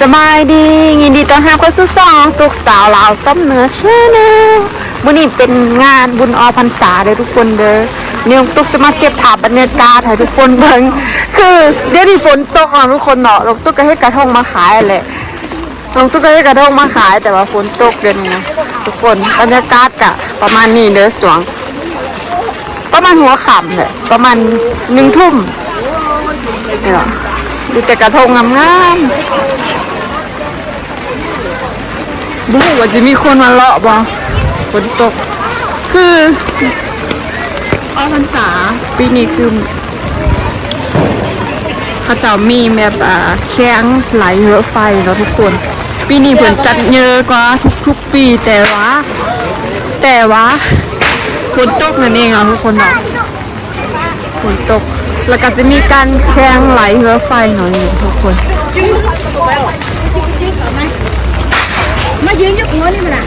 สบายดี ยินดีต้อนรับเข้าสู่ช่องตุกสาวลาวซ้ำเหนือชาแนลวันนี้เป็นงานบุญอพรรษาเลยทุกคนเด้อเนี่ยตุกจะมาเก็บภาพบรรยากาศให้ทุกคนเบิ่งคือเดี๋ยวนี้ฝนตกอะทุกคนเนาะลงตุกก็เฮ็ดกระทงมาขายแหละลงตุกก็เฮ็ดกระทงมาขาย แต่ว่าฝนตกเดือนนี้นะทุกคนบรรยากาศกะประมาณนี้เด้อสวง ประมาณหัวค่ำเลยประมาณหนึ่งทุ่มนี่หรอดูแต่กระทงงามๆ ดูว่าจะมีคนมาเลาะบ่ฝนตก คือออกพรรษาปีนี้คือเขาเจ้ามีแบบอ่าแข้งไหลรถไฟเนาะทุกคน ปีนี้เพิ่นจัดเยอะกว่าทุกๆปีแต่ว่า แต่ว่าฝนตกนั่นเองเนาะทุกคนเนาะฝนตกแล้วก็จะมีการแข่งไหลเรือไฟหน่อยทุกคน มายืนยกหัวนี่มันอะ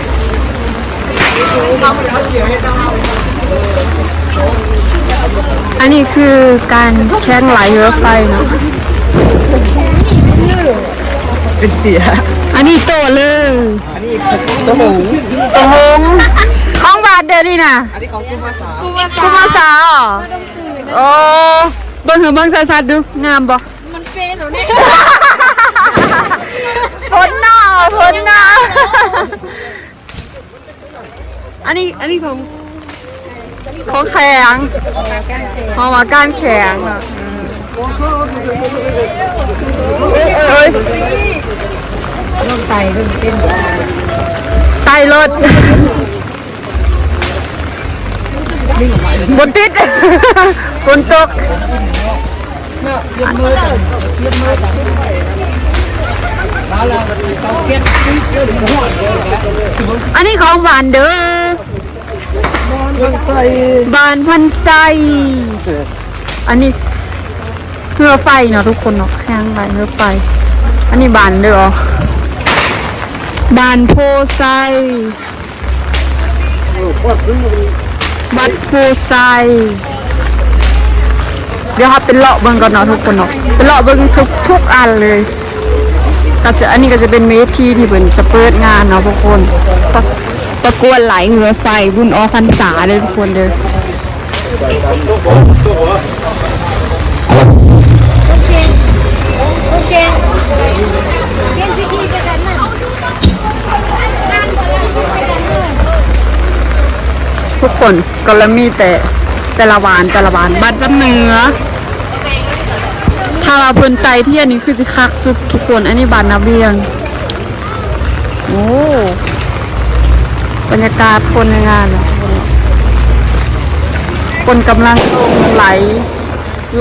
อันนี้คือการแข่งไหลเรือไฟเนาะเป็นเสีย อันนี้โตเลยตัวหมูตะหงของบาทเดียวนี่นะอันนี้ของคุณภาษาคุมาสาวเหรอโอ้เบิ่งเถอะเบิ่งสัดๆดูงามบ่มันเฟนเหรอเนี่ย พ้นหน้าพ้นหน้าอันนี้อันนี้ของของแข็งของว่าการแข็งอะเฮ้ยลงไตเพิ่งเต้นไตรถฝนติดฝนตกยกมือกันยกมือกันแล้วเราต้ องเก็บเยอะถึงหัวเลยนะอันนี้ของหวานเด้อมันใส่บานพันไซอันนี้เรือไฟเนาะทุกคนเนาะแข้งไรเรือไฟ อันนี้บานเด้อเหรอบานโพไซบัดโพไซเดี๋ยวครับเป็นเลาะเบิ่งก่อนเนาะทุกคนเนาะเป็นเลาะเบิ่งทุกทุกอันเลย ก็จะอันนี้ก็จะเป็นเวทีที่เพิ่นจะเปิดงานเนาะทุกคนประประกวดไหลเรือไฟบุญออกพรรษาเลยทุกคนเด้อโอเคโอเคเล่นพิธีไปกันนะทุกคนก็ละมีแต่แต่ละวานแต่ละวานบ้านจำเนื้อาเราเพลินไตที่อันนี้คือจะคักสุดทุกคนอันนี้บานนาเวียง โอ้บรรยากาศคนในงานอะคนกำลังไหล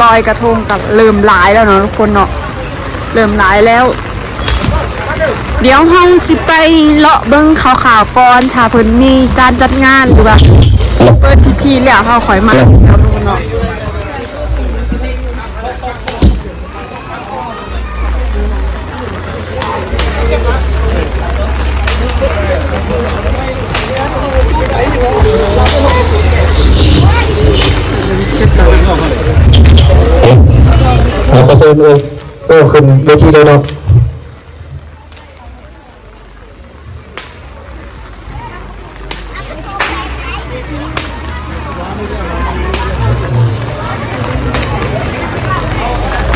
ลอยกระทงกับเริ่มหลายแล้วเนาะทุกคนเนาะเริ่มหลายแล้ว เดี๋ยวเฮาสิไปเลาะเบิ่งข่าวก่อนถ้าเพิ่นมีการจัดงานหรือว่าเปิดพิธีแล้วเฮาคอยมาแล้วดูเนาะ เลยเราก็เชิญเลยโอ้ขึ้นเวทีเลยเนาะ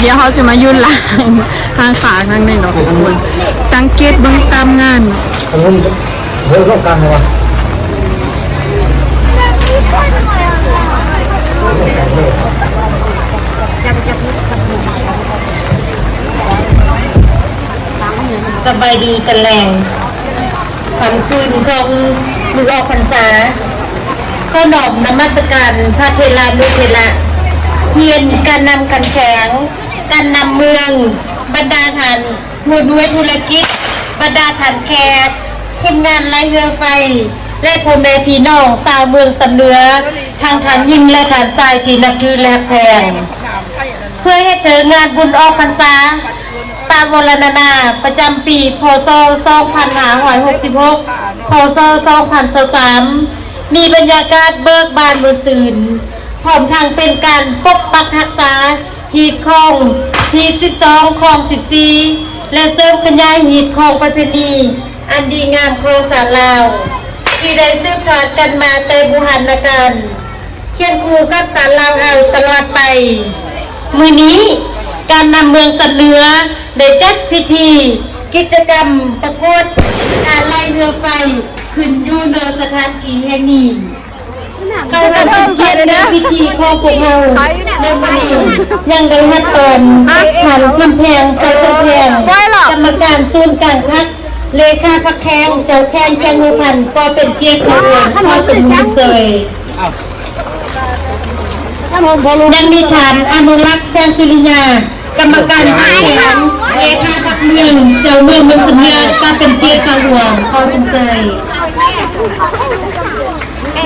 เดี๋ยวเขาจะมายุ่นหลังทางขาทางในเนาะทุกคนสังเกตเบิ่งตามงานเนาะอันนู้นเฮ้ยร่วมกันเหรอวะ สบายดีกันแรงคำคืนของมือออกพรรษา ข้อนอบนมัสการพระเทลานุเทระเพียนการนำกันแข็ง การนำเมือง บรรดาฐานผู้ด้วยธุรกิจ บรรดาฐานแขกทีมงานไลเรือไฟ และพ่อแม่พี่น้องชาวเมืองสำเนือ ทางฐานยิงและฐานทรายที่นับถือและแพง เพื่อให้เธองานบุญออกพรรษา ตามวรณนาประจำปีพศ2566พศ2023มีบรรยากาศเบิกบานบนสื่นพร้อมทางเป็นการปกปักรักษาหีดคองหีด12คลอง14 และเสริมขยายหีดของประเพณี อันดีงามของสารลาว ที่ได้สืบทอดกันมาแต่บุหันการเคียนคู่กับสารลาวเฮาตลอดไป มือนี้การนำเมืองสันเนือ ได้จัดพิธี กิจกรรมประกวดการไล่เรือไฟ ขึ้นอยู่ในสถานที่แห่งนี้เข้าร่วมเป็นเกียรติในพิธีของพวกเราในวันนี้ยังได้ฮัดตอนขันกำแพงใส่กำแพงกรรมการศูนย์กลางพักเลขาพักแข้งเจ้าแข้งแข้งมือพันก็เป็นเกียรติของเราขอเป็นมุญเสยยังมีฐานอนุรักษ์แสงสุริยา กรรมการผู้แทนเลขาพักเมืองเจ้าเมืองเมืองสำเนียงก็เป็นเกียรติของหลวงขอเป็นเตย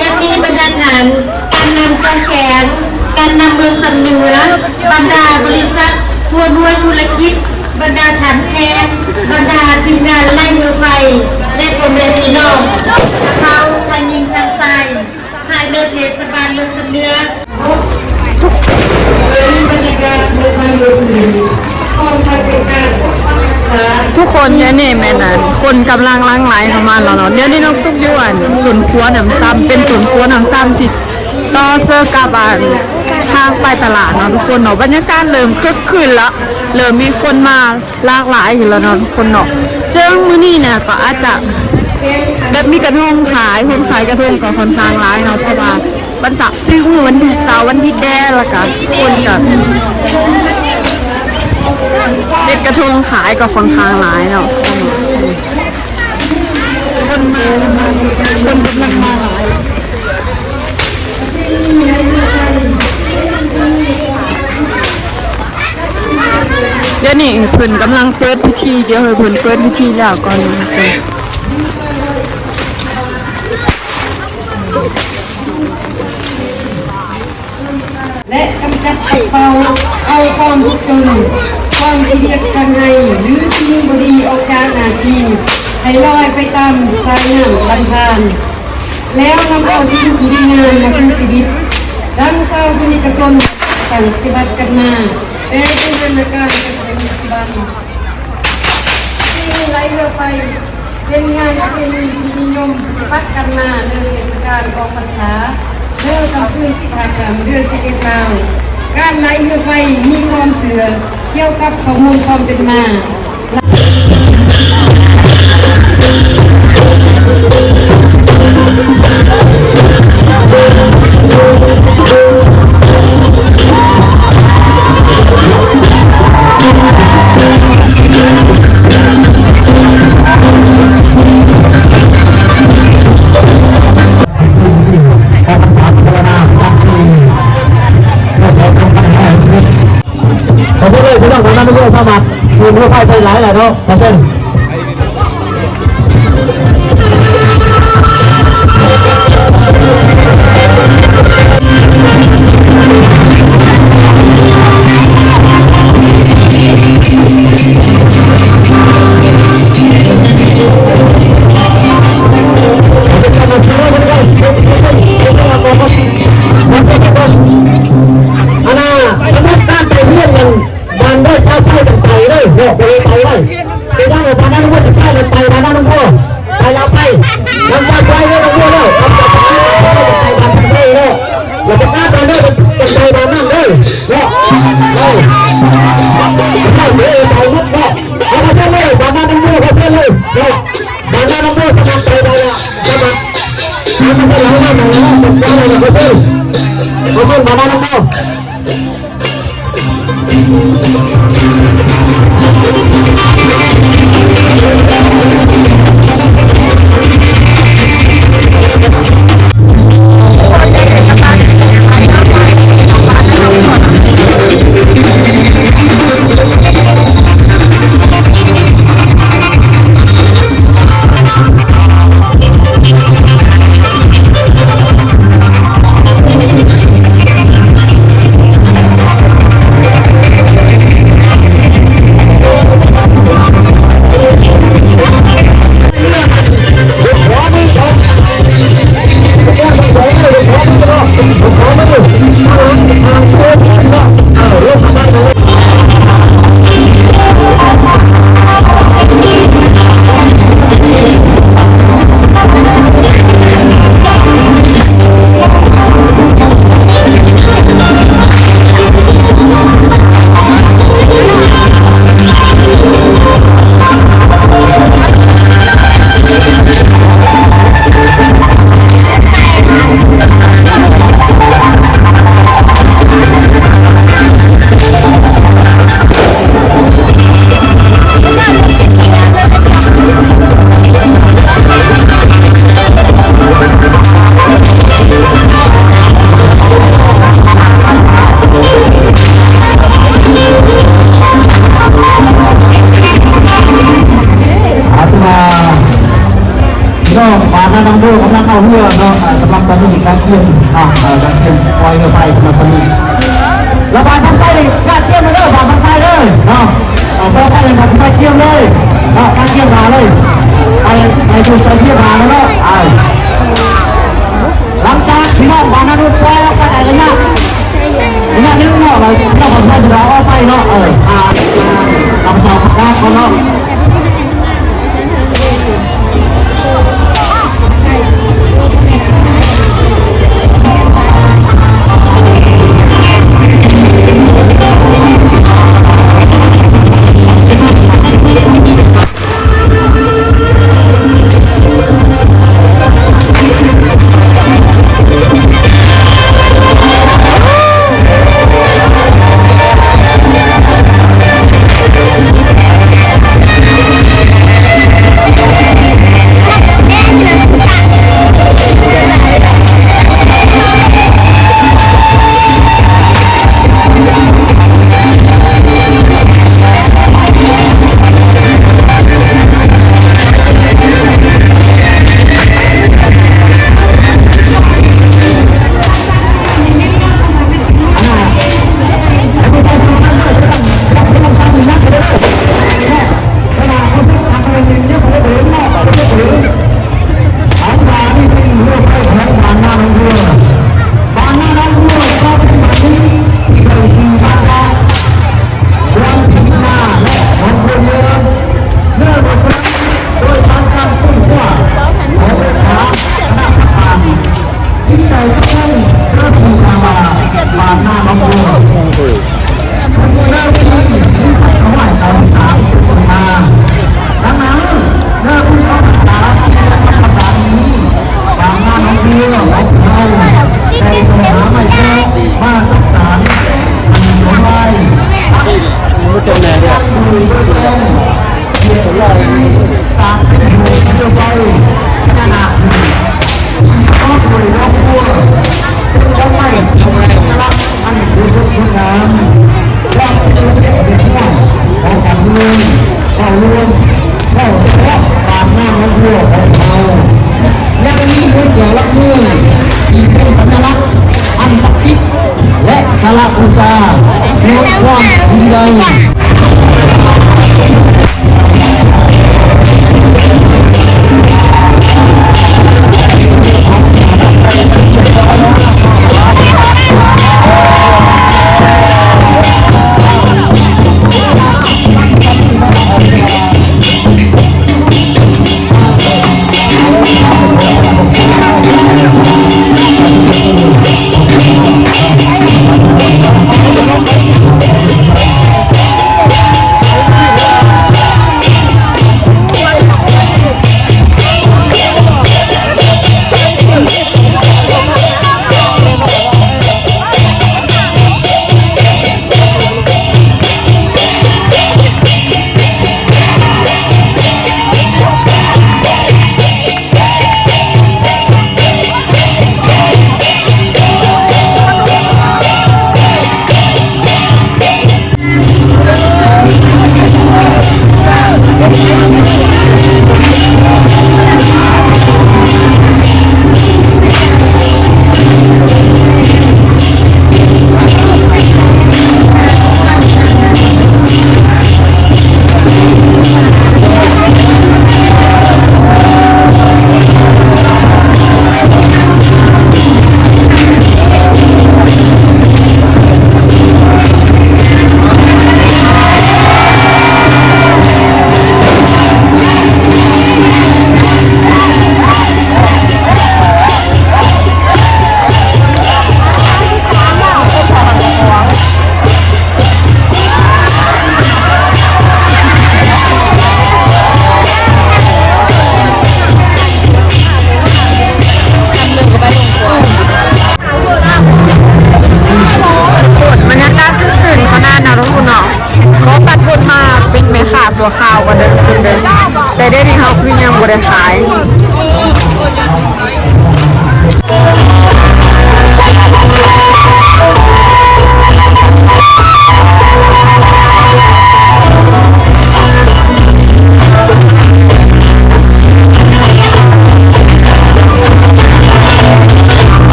ยังมีบรรดาฐานการนำกองแขนการนำเมืองสำเนือบรรดาบริษัททัวร์ด้วยธุรกิจ บรรดาฐานแทนบรรดาทีมงานไล่เรือไฟและคนเรียนพี่น้องเขาทันยิงทางทรายภายในเทศบาลเมืองสำเนือทุก ทุกคนเนี่ยนี่แม่นันคนกำลังล้างไหลเข้ามาแล้วเนาะเดี๋ยวนี้น้องตุ๊กอยวนศูนย์ครัวหนำซ้ำเป็นศูนครัวหนำซ้ำที่ต่อเสื้อกับอันทางไปตลาดเนาะทุกคนเนาะบรรยากาศเริ่มคึกคืนล้วเริ่มมีคนมาหลากหลายอยู่แล้วเนาะทุกคนเนาะซึ่งมื้อนี้เนี่ยก็อาจจะแบบมีกระทงขายคนขายกระทงก็ค่อนข้างหลายเนาะเพราะว่า วันจันทร์ที่วันเสาร์วันที่แดงแล้วก็คนก็เด็ดกระทงขายก็ค่อนข้างหลายเนาะคนมาคนกำลังมาหลายเดี๋ยวนี้เพิ่นกำลังเปิดพิธีเดี๋ยวให้เพิ่นเปิดพิธีแล้วก่อนเพิ่น กัดปัดเป่าเอาความทุกข์จนความทีเรียกกันให้หรือทิ้งบดีออกากหาที่ให้ลอยไปตามสายน้ำบันทาน แล้วนำเอาสิ่งที่ดีงามมาสู่ชีวิตดังเศร้าพนิกตนต่างปฏิบัติกันมาเป็นเรื่องการเป็นปัจจุบันที่ไรเรือไปเป็นงานประเพณีที่นิยมปฏิบัติกันมาในเทศกาลออกพรรษาเมื่อกลางคืนที่ผ่านมาเดือนสิบเอ็ดดา การไหลเรือไฟมีความเสือเกี่ยวกับข้อมูลความเป็นมา 말하는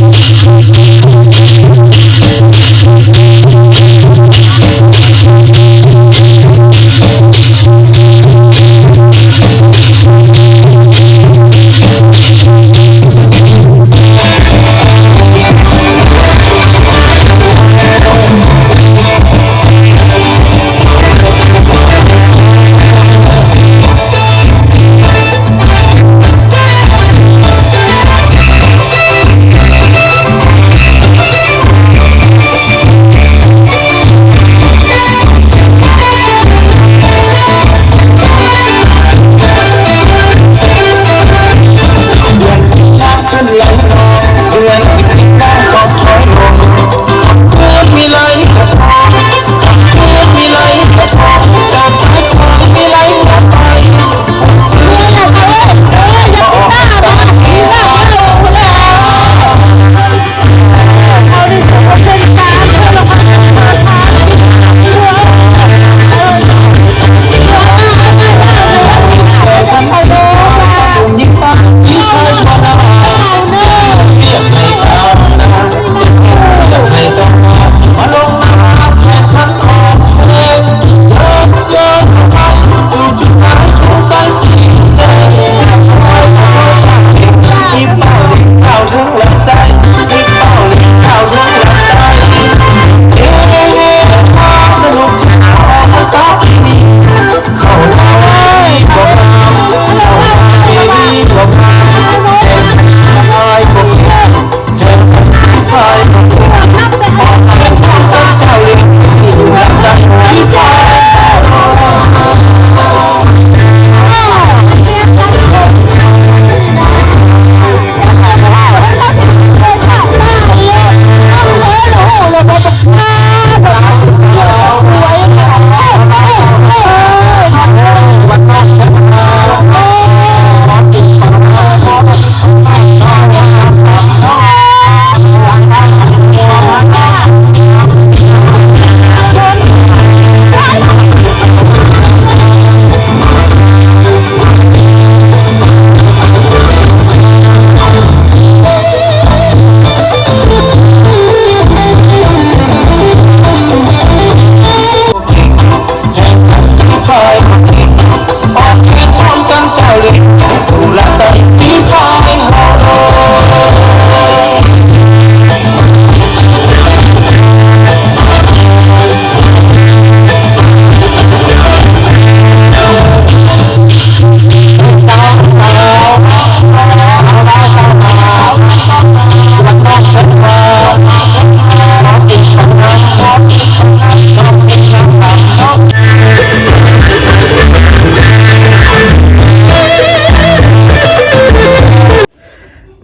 Thank you.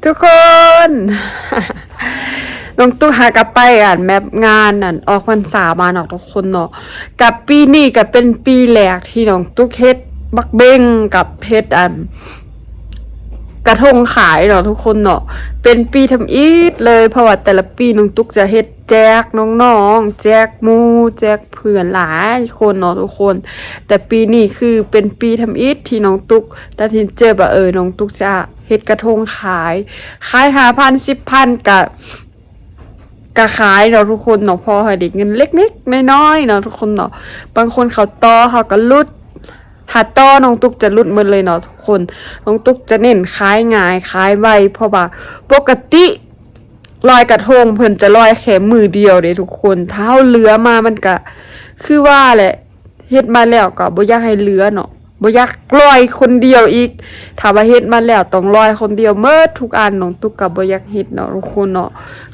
ทุกคน น้องตุ๊กหากลับไปอ่านแมปงานอ่านออกพรรษามาเนาะทุกคนเนาะกับปีนี้ก็เป็นปีแรกที่น้องตุ๊กเฮ็ดบักเบงกับเฮ็ดอัน กระทงขายเนาะทุกคนเนาะเป็นปีทำอีทเลยเพราะว่าแต่ละปีน้องตุ๊กจะเฮ็ดแจกน้องๆ แจกมูแจกเพื่อนหลายคนเนาะทุกคน แต่ปีนี้คือเป็นปีทำอีทที่น้องตุ๊กตัดสินใจว่าเออน้องตุ๊กจะเฮ็ดกระทงขาย ขายหาพันสิบพันกับกะขายเนาะทุกคนเนาะพอให้เด็กเงินเล็กๆน้อยๆเนาะทุกคนเนาะบางคนเขาต่อเขาก็ลุด ถ้าต้อน้องตุ๊กจะรุดหมือเลยเนาะทุกคน น้องตุ๊กจะเน้นคล้ายงายคล้ายไวเพราะว่าปกติลอยกระทงเพิ่นจะลอยแค่มือเดียวเด้ทุกคนเท้าเรือมามันก็คือว่าแหละเฮ็ดมาแล้วก็บ่อยากให้เหลือเนาะบ่อยากลอยคนเดียวอีกถ้าว่าเฮ็ดมาแล้วต้องลอยคนเดียวเมิดทุกอันน้องตุ๊กก็บ่อยากเฮ็ดเนาะทุกคนเนาะ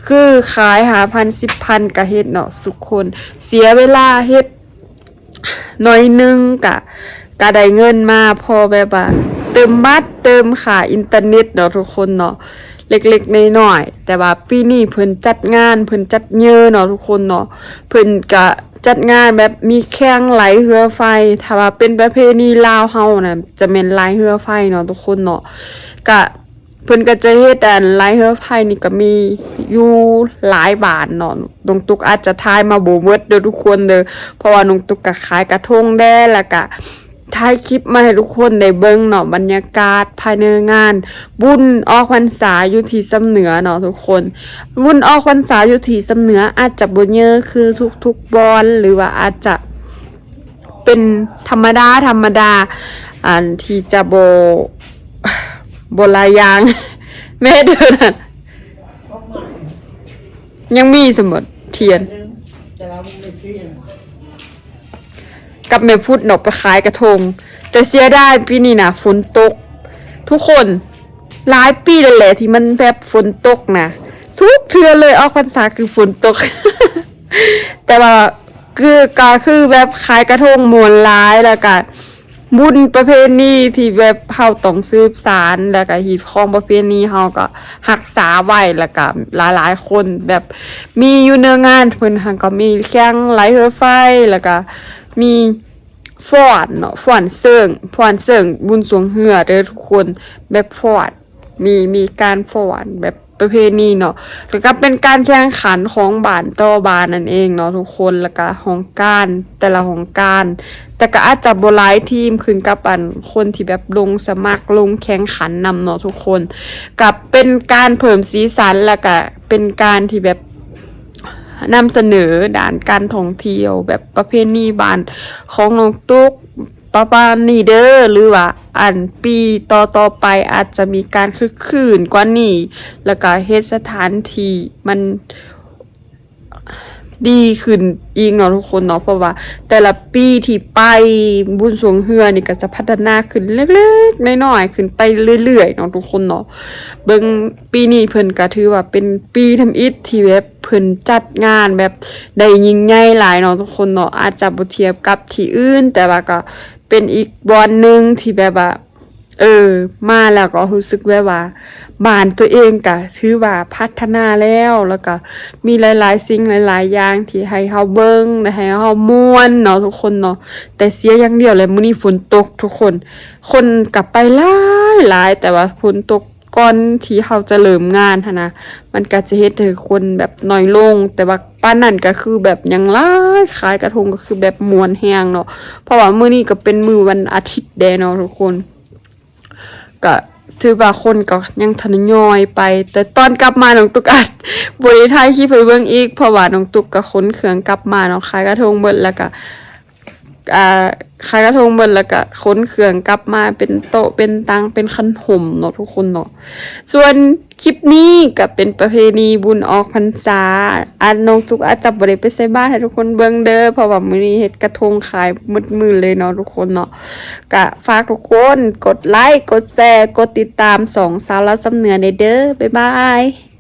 คือขายหาพันสิบพันก็เฮ็ดเนาะทุกคน เสียเวลาเฮ็ดหน่อยนึงกะ กะได้เงินมาพอแบบว่าเติมบัตรเติมค่าอินเทอร์เน็ตเนาะทุกคนเนาะเล็กๆน้อยๆแต่ว่าปีนี้เพิ่นจัดงานเพิ่นจัดเยอะเนาะทุกคนเนาะเพิ่นกะจัดงานแบบมีแข่งไหลเรือไฟ ถ้าว่าเป็นประเพณีลาวเฮานะจะเป็นไหลเรือไฟเนาะทุกคนเนาะกะเพิ่นก็จะเฮ็ดอันไลฟ์เฮอร์ไพนี่ก็มีอยู่หลายบาทเนาะนงตุกอาจจะทายมาบ่หมดเด้อทุกคนเด้อเพราะว่านงตุกก็ขายกระทงแด้แล้วก็ ถ่ายคลิปมาให้ทุกคนได้เบิ่งเนาะบรรยากาศภายในงาน บุญออกพรรษาอยู่ที่สำเหนือเนาะทุกคน บุญออกพรรษาอยู่ที่สำเหนืออาจจะบ่เยอะคือทุกๆบอลหรือว่าอาจจะเป็นธรรมดาธรรมดาอันที่จะโบโบลายางแม่เดินยังมีสมุดเทียน กับแม่พูดหนกไปขายกระทง แต่เสียได้ปีนี้นะฝนตก ทุกคนหลายปีเลยแหละที่มันแบบฝนตกนะทุกเทือเลยออกพรรษาคือฝนตก แต่ว่าคือก็คือแบบขายกระทงมวลร้ายแล้วก็บุญประเพณีที่แบบเฮาต้องสืบสารแล้วก็ฮีดของประเพณีเฮาก็รักษาไว้แล้วก็หลายๆคนแบบมีอยู่เนื้องานเพิ่นหันก็มีแข่งไหลเรือไฟแล้วก็ มีฟอนเนาะฟอนเสิงฟอนเสิงบุญสวงเหือเด้อทุกคนแบบฟอนมีมีการฟอนแบบประเพณีเนาะแล้วก็เป็นการแข่งขันของบ้านต่อบานนั่นเองเนาะทุกคนแล้วก็ของการแต่ละของการ แต่ก็อาจจะบหลายทีมขึ้นกับอันคนที่แบบลงสมัครลงแข่งขันนำเนาะทุกคน กับเป็นการเพิ่มสีสันแล้วก็เป็นการที่แบบ นำเสนอด่านการท่องเที่ยวแบบประเพณีบ้านของน้องตุ๊กประมาณนี้เด้อหรือว่าอันปีต่อต่อไปอาจจะมีการคึกคืนกว่านี้ แล้วก็เฮ็ดสถานที่มัน ดีขึ้นอีกเนาะทุกคนเนาะเพราะว่า แต่ละปีที่ไปบุญสวงเฮือนี่ก็จะพัฒนาขึ้นเล็กๆน้อยๆขึ้นไปเรื่อยๆเนาะทุกคนเนาะเบิ่งปีนี้เพิ่นก็ถือว่าเป็นปีทำอิฐที่แบบเพิ่นจัดงานแบบได้ยิ่งใหญ่หลายเนาะทุกคนเนาะอาจจะบ่เทียบกับที่อื่น แต่ว่าก็เป็นอีกบอนหนึ่งที่แบบว่า เออ มาแล้วก็รู้สึกแบบว่าบ้านตัวเองก็ถือว่าพัฒนาแล้วแล้วก็มีหลายๆสิ่งหลาย ๆ อย่างที่ให้เฮาเบิ่งและให้เฮาม่วนเนาะทุกคนเนาะแต่เสียอย่างเดียวเลยมื้อนี้ฝนตกทุกคน คนกลับไปหลายหลายแต่ว่าฝนตกก่อนที่เฮาจะเริ่มงานนะ มันก็จะเฮ็ดให้คนแบบน้อยลง แต่ว่าป้านนั่นก็คือแบบยังหลายขายกระทงก็คือแบบมวนแฮงเนาะ เพราะว่ามื้อนี้ก็เป็นมื้อวันอาทิตย์แดเนาะทุกคน ก็ถือว่าคนก็ยังทนยอยไป แต่ตอนกลับมาน้องตุกอัดบริทายคลิปไปเบิ่งอีกเพราะว่าน้องตุกก็ขนเขืองกลับมาน้องคายกระทงเบิดแล้วก็ อ่าขายกระทงเบิดแล้วก็ขนเครื่องกลับมาเป็นโต๊ะเป็นตังเป็นขนมเนาะทุกคนเนาะส่วนคลิปนี้ก็เป็นประเพณีบุญออกพรรษาอันน้องตุกอาจจะบ่ได้ไปใส่บ้านให้ทุกคนเบิ่งเด้อเพราะว่ามื้อนี้เฮ็ดกระทงขายมืดมือเลยเนาะทุกคนเนาะก็ฝากทุกคนกดไลค์กดแชร์กดติดตามสองสาวละสำเนือในเด้อบ๊ายบาย